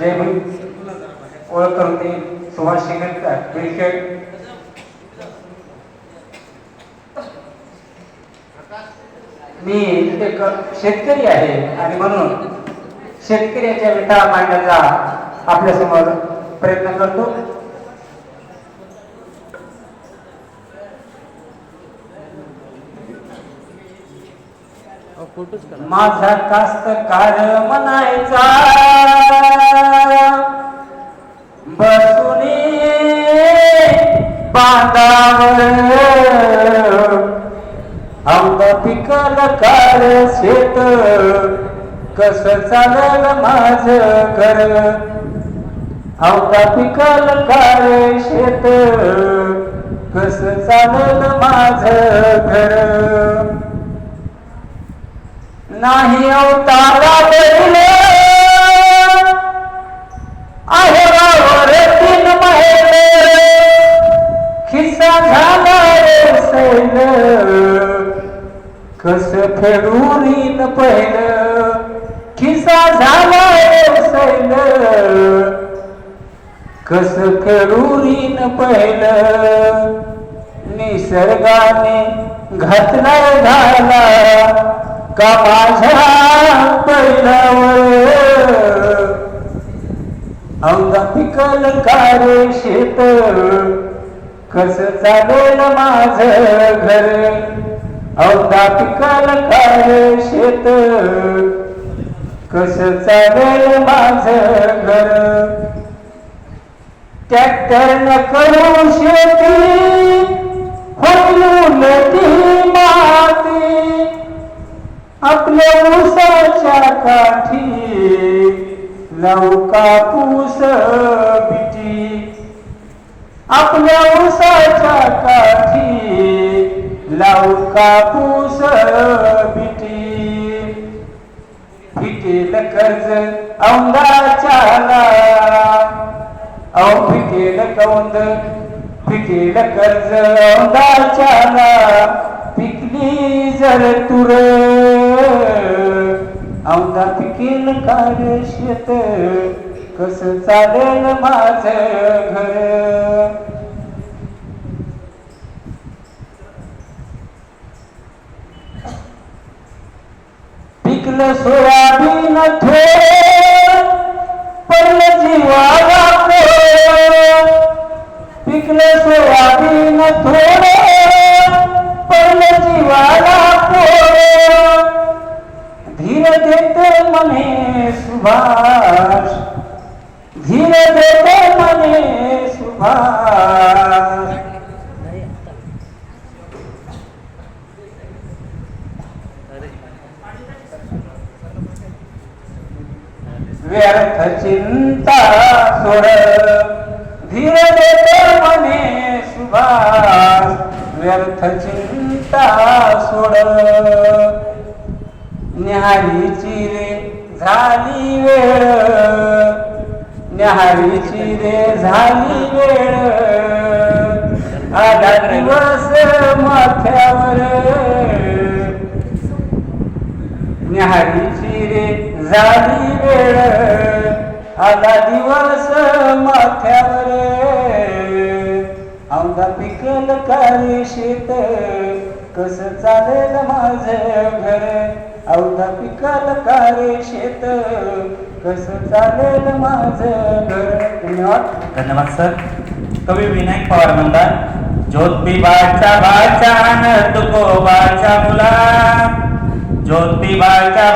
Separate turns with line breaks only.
जय भीम. ओळख करून देईल सुभाष शिंगणकर क्रिकेट. मी एक शेतकरी आहे आणि म्हणून शेतकऱ्याच्या विटा मांडण्याचा आपल्यासमोर प्रयत्न करतो. माझा कास्तकार म्हणायचा बसून बांधावर आंब पिकल काळ शेत कस चालल माझ घर? आंबा पिकल काळ शेत कस चालल माझ घर? नाही अवतारा बैल आहेरावर तीन महिने खिस्सा झाला रे सैल. कस फेडून पहिलं? खिस्सा झाला रे सैल. कस फेडून पहिलं? निसर्गाने घातला झाला का माझ्या पैलावर अंगा पिकल कारे शेत? कस चालेल माझ घर? औदा पिकल कारे शेत? कस चालेल माझ घर? ट्रॅक्टर न करू शेती होईल ती आपल्या ऊसाच्या काठी लावू पूस बिटी आपल्या ऊसाच्या काठी लवका पूस बिटी फिटेल कर्ज औंदाच्याला औ फिटेल कौंद फिटेल कर्ज औंदाच्याला पिकली जर तुर अंगात किल कार शेत कस चालेल माझ घर? पिकलं सोयाबीन थोर पडलं जीवाला कोर. पिकलं सोयाबीन थोर मने सुभाष. धीर देते मने सुभाष. व्यर्थ चिंता सोड धीर देते मने सुभाष. व्यर्थ चिंता सोड न्याहारीची रे झाली वेळ. न्याहारीची रे झाली वेळ. आधा दिवस माथ्यावर. न्याहारीची रे झाली वेळ. आधा दिवस माथ्यावर. औंधा पिकल काय शेत. कस चालेल माझ घर? औंधा पिकल काय शेत. कस चालेल माझ घर धन्यवाद
धन्यवाद सर. कवी विनायक पवार म्हणतात ज्योतिबाच्या बाच्या तुकोबाच्या मुला ज्योतिबाच्या